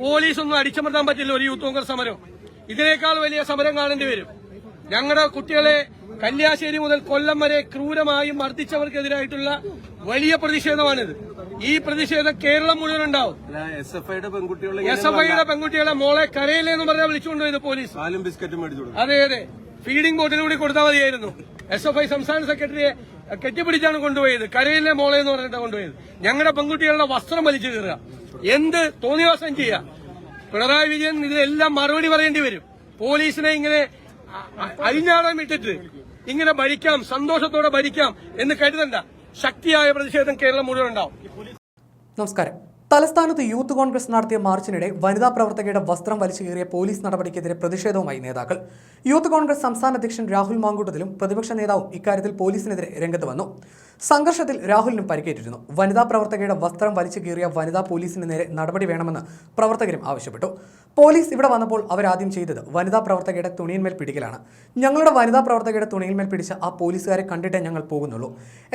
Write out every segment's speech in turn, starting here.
Police ഒന്നും അടിച്ചമർത്താൻ പറ്റില്ല ഒരു യൂത്ത് കോൺഗ്രസ് സമരം. ഇതിനേക്കാൾ വലിയ സമരം കാണേണ്ടി വരും. ഞങ്ങളുടെ കുട്ടികളെ കന്യാശ്ശേരി മുതൽ കൊല്ലം വരെ ക്രൂരമായി മർദ്ദിച്ചവർക്കെതിരായിട്ടുള്ള വലിയ പ്രതിഷേധമാണിത്. ഈ പ്രതിഷേധം കേരളം മുഴുവൻ ഉണ്ടാവും. എസ് എഫ് ഐയുടെ പെൺകുട്ടികളെ മോളെ കരയില്ലേ എന്ന് പറഞ്ഞാൽ വിളിച്ചുകൊണ്ടുപോയത് പോലീസ്. പാലും ബിസ്ക്കറ്റും മേടിച്ചു അതെ അതെ. ഫീഡിംഗ് ബോട്ടിലൂടെ കൊടുത്താൽ മതിയായിരുന്നു. എസ് എഫ് ഐ സംസ്ഥാന സെക്രട്ടറിയെ കെട്ടിപ്പിടിച്ചാണ് കൊണ്ടുപോയത്. കരയിലെ മോളെ എന്ന് പറഞ്ഞിട്ടാണ് കൊണ്ടുപോയത്. ഞങ്ങളുടെ പെൺകുട്ടികളുടെ വസ്ത്രം വലിച്ചു കീറുക. എന്ത് തോന്നിവാസം ചെയ്യുക പിണറായി വിജയൻ ഇതിനെല്ലാം മറുപടി പറയേണ്ടി വരും. പോലീസിനെ ഇങ്ങനെ അ- ഇട്ടിട്ട് അഴിഞ്ഞാടാൻ വിട്ടിട്ട് ഇങ്ങനെ ഭരിക്കാം സന്തോഷത്തോടെ ഭരിക്കാം എന്ന് കരുതണ്ട. ശക്തിയായ പ്രതിഷേധം കേരളം മുഴുവൻ ഉണ്ടാവും. നമസ്കാരം. തലസ്ഥാനത്ത് യൂത്ത് കോൺഗ്രസ് നടത്തിയ മാർച്ചിനിടെ വനിതാ പ്രവർത്തകയുടെ വസ്ത്രം വലിച്ചു കീറിയ പോലീസ് നടപടിക്കെതിരെ പ്രതിഷേധവുമായി നേതാക്കൾ. യൂത്ത് കോൺഗ്രസ് സംസ്ഥാന അധ്യക്ഷൻ രാഹുൽ മാങ്കൂട്ടത്തിലും പ്രതിപക്ഷ നേതാവും ഇക്കാര്യത്തിൽ പോലീസിനെതിരെ രംഗത്ത് വന്നു. സംഘർഷത്തിൽ രാഹുലിനും പരിക്കേറ്റിരുന്നു. വനിതാ പ്രവർത്തകയുടെ വസ്ത്രം വലിച്ചു കീറിയ വനിതാ പോലീസിന് നേരെ നടപടി വേണമെന്ന് പ്രവർത്തകരും ആവശ്യപ്പെട്ടു. പോലീസ് ഇവിടെ വന്നപ്പോൾ അവരാദ്യം ചെയ്തത് വനിതാ പ്രവർത്തകയുടെ തുണിയിന്മേൽ പിടിക്കലാണ്. ഞങ്ങളുടെ വനിതാ പ്രവർത്തകയുടെ തുണിയിന്മേൽ പിടിച്ച ആ പോലീസുകാരെ കണ്ടിട്ടേ ഞങ്ങൾ പോകുന്നുള്ളൂ.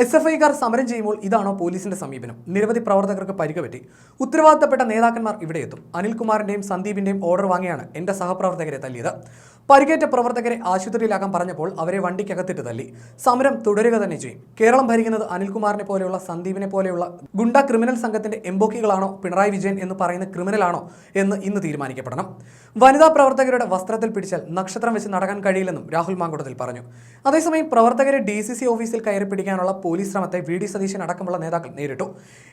എസ് എഫ് ഐക്കാർ സമരം ചെയ്യുമ്പോൾ ഇതാണോ പോലീസിന്റെ സമീപനം? നിരവധി പ്രവർത്തകർക്ക് പരിക്ക് പറ്റി. ഉത്തരവാദിത്തപ്പെട്ട നേതാക്കന്മാർ ഇവിടെ എത്തും. അനിൽകുമാറിന്റെയും സന്ദീപിന്റെയും ഓർഡർ വാങ്ങിയാണ് എന്റെ സഹപ്രവർത്തകരെ തല്ലിയത്. പരിക്കേറ്റ പ്രവർത്തകരെ ആശുപത്രിയിലാക്കാൻ പറഞ്ഞപ്പോൾ അവരെ വണ്ടിക്കകത്തിട്ട് തല്ലി. സമരം തുടരുക തന്നെ ചെയ്യും. കേരളം ഭരിക്കുന്നത് അനിൽകുമാറിനെ പോലെയുള്ള സന്ദീപിനെ പോലെയുള്ള ഗുണ്ട ക്രിമിനൽ സംഘത്തിന്റെ എംബോക്കികളാണോ പിണറായി വിജയൻ എന്ന് പറയുന്ന ക്രിമിനലാണോ എന്ന് ഇന്ന് തീരുമാനിക്കപ്പെടണം. വനിതാ പ്രവർത്തകരുടെ വസ്ത്രത്തിൽ പിടിച്ചാൽ നക്ഷത്രം വെച്ച് നടക്കാൻ കഴിയില്ലെന്നും രാഹുൽ മാങ്കുടത്തിൽ പറഞ്ഞു. അതേസമയം പ്രവർത്തകരെ ഡി സി സി ഓഫീസിൽ കയറി പിടിക്കാനുള്ള പോലീസ് ശ്രമത്തെ വി ഡി സതീശൻ അടക്കമുള്ള നേതാക്കൾ നേരിട്ടു.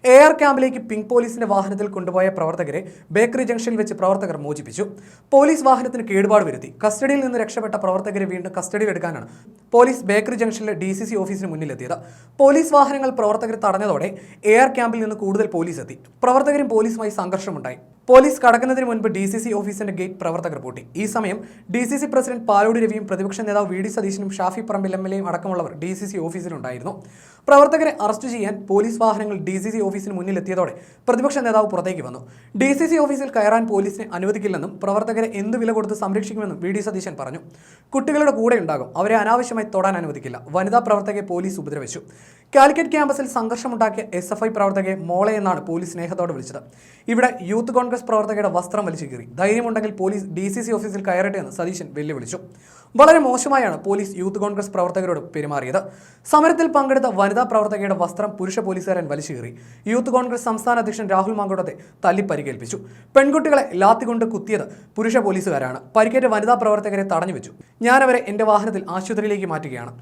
എ ആർ ക്യാമ്പിലേക്ക് പിങ്ക് പോലീസിന്റെ വാഹനത്തിൽ കൊണ്ടുപോയ പ്രവർത്തകരെ ബേക്കറി ജംഗ്ഷനിൽ വെച്ച് പ്രവർത്തകർ മോചിപ്പിച്ചു. പോലീസ് വാഹനത്തിന് കേടുപാട് വരുത്തി. കസ്റ്റഡിയിൽ നിന്ന് രക്ഷപ്പെട്ട പ്രവർത്തകരെ വീണ്ടും കസ്റ്റഡിയിലെടുക്കാനാണ് പോലീസ് ബേക്കറി ജംഗ്ഷനിലെ ഡി സി സി ഓഫീസിന് മുന്നിലെത്തിയത്. പോലീസ് വാഹനങ്ങൾ പ്രവർത്തകർ തടഞ്ഞതോടെ എ ആർ ക്യാമ്പിൽ നിന്ന് കൂടുതൽ പോലീസ് എത്തി. പ്രവർത്തകരും പോലീസുമായി സംഘർഷമുണ്ടായി. പോലീസ് കടക്കുന്നതിന് മുൻപ് ഡി സി സി ഓഫീസിന്റെ ഗേറ്റ് പ്രവർത്തകർ പൂട്ടി. ഈ സമയം D C C president Palode രവിയും പ്രതിപക്ഷ നേതാവ് വി ഡി സതീശനും ഷാഫി പറമ്പിൽ എം എൽ എയും അടക്കമുള്ളവർ ഡി സി സി ഓഫീസിലുണ്ടായിരുന്നു. പ്രവർത്തകരെ അറസ്റ്റ് ചെയ്യാൻ പോലീസ് വാഹനങ്ങൾ ഡി സി സി ഓഫീസിന് മുന്നിലെത്തിയതോടെ പ്രതിപക്ഷ നേതാവ് പുറത്തേക്ക് വന്നു. ഡി സി സി ഓഫീസിൽ കയറാൻ പോലീസിനെ അനുവദിക്കില്ലെന്നും പ്രവർത്തകരെ എന്ത് വില കൊടുത്ത് സംരക്ഷിക്കുമെന്നും വി ഡി സതീശൻ പറഞ്ഞു. കുട്ടികളുടെ കൂടെ ഉണ്ടാകും. അവരെ അനാവശ്യമായി തൊടാൻ അനുവദിക്കില്ല. വനിതാ പ്രവർത്തകരെ പോലീസ് ഉപദ്രവിച്ചു. കാലിക്കറ്റ് ക്യാമ്പസിൽ സംഘർഷമുണ്ടാക്കിയ എസ് എഫ് ഐ പ്രവർത്തകയെ മോളെ എന്നാണ് പോലീസ് സ്നേഹത്തോടെ വിളിച്ചത്. ഇവിടെ യൂത്ത് കോൺഗ്രസ് പ്രവർത്തകയുടെ വസ്ത്രം വലിച്ചു കീറി. ധൈര്യമുണ്ടെങ്കിൽ പോലീസ് ഡി സി സി ഓഫീസിൽ കയറട്ടെ എന്ന് സതീശൻ വെല്ലുവിളിച്ചു. വളരെ മോശമായാണ് പോലീസ് യൂത്ത് കോൺഗ്രസ് പ്രവർത്തകരോട് പെരുമാറിയത്. സമരത്തിൽ പങ്കെടുത്ത വനിതാ പ്രവർത്തകയുടെ വസ്ത്രം പുരുഷ പോലീസുകാരൻ വലിച്ചു കീറി. യൂത്ത് കോൺഗ്രസ് സംസ്ഥാന അധ്യക്ഷൻ രാഹുൽ മാങ്കോടത്തെ തല്ലി പരിക്കേൽപ്പിച്ചു പെൺകുട്ടികളെ ലാത്തികൊണ്ട് കുത്തിയത് പുരുഷ പോലീസുകാരാണ്. പരിക്കേറ്റ വനിതാ പ്രവർത്തകരെ തടഞ്ഞു വെച്ചു. ഞാനവരെ എന്റെ വാഹനത്തിൽ ആശുപത്രിയിലേക്ക് മാറ്റുകയാണ്.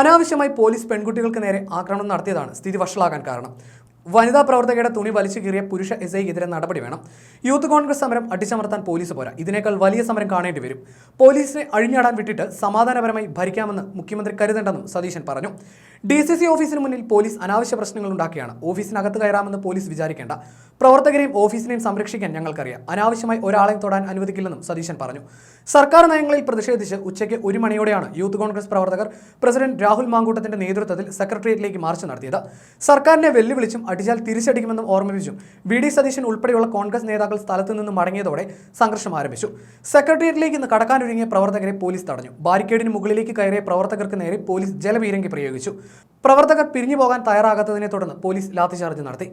അനാവശ്യമായി പോലീസ് പെൺകുട്ടികൾക്ക് നേരെ ആക്രമണം നടത്തിയതാണ് സ്ഥിതി വഷളാകാൻ കാരണം. വനിതാ പ്രവർത്തകയുടെ തുണി വലിച്ചു കീറിയ പുരുഷ എസ് ഐക്കെതിരെ നടപടി വേണം. യൂത്ത് കോൺഗ്രസ് സമരം അടിച്ചമർത്താൻ പോലീസ് പോരാ. ഇതിനേക്കാൾ വലിയ സമരം കാണേണ്ടി വരും. പോലീസിനെ അഴിഞ്ഞാടാൻ വിട്ടിട്ട് സമാധാനപരമായി ഭരിക്കാമെന്ന് മുഖ്യമന്ത്രി കരുതേണ്ടെന്നും സതീശൻ പറഞ്ഞു. ഡി സി സി ഓഫീസിന് മുന്നിൽ പോലീസ് അനാവശ്യ പ്രശ്നങ്ങൾ ഉണ്ടാക്കിയാണ്. ഓഫീസിനകത്ത് കയറാമെന്ന് പോലീസ് വിചാരിക്കേണ്ട. പ്രവർത്തകരെയും ഓഫീസിനെയും സംരക്ഷിക്കാൻ ഞങ്ങൾക്കറിയാം. അനാവശ്യമായി ഒരാളെയും തൊടാൻ അനുവദിക്കില്ലെന്നും സതീശൻ പറഞ്ഞു. സർക്കാർ നയങ്ങളിൽ പ്രതിഷേധിച്ച് ഉച്ചയ്ക്ക് ഒരു മണിയോടെയാണ് യൂത്ത് കോൺഗ്രസ് പ്രവർത്തകർ പ്രസിഡന്റ് രാഹുൽ മാങ്കൂട്ടത്തിന്റെ നേതൃത്വത്തിൽ സെക്രട്ടേറിയറ്റിലേക്ക് മാർച്ച് നടത്തിയത്. സർക്കാരിനെ വെല്ലുവിളിച്ചും അടിച്ചാൽ തിരിച്ചടിക്കുമെന്നും ഓർമ്മിപ്പിച്ചും വി ഡി സതീശൻ ഉൾപ്പെടെയുള്ള കോൺഗ്രസ് നേതാക്കൾ സ്ഥലത്ത് നിന്ന് മടങ്ങിയതോടെ സംഘർഷം ആരംഭിച്ചു. സെക്രട്ടേറിയറ്റിലേക്ക് ഇന്ന് കടക്കാനൊരുങ്ങിയ പ്രവർത്തകരെ പോലീസ് തടഞ്ഞു. ബാരിക്കേഡിന് മുകളിലേക്ക് കയറിയ പ്രവർത്തകർക്ക് നേരെ പോലീസ് ജലപീരങ്കി പ്രയോഗിച്ചു. പ്രവർത്തകർ പിരിഞ്ഞു പോകാൻ തയ്യാറാകാത്തതിനെ തുടർന്ന് പോലീസ് ലാത്തിചാർജ് നടത്തി.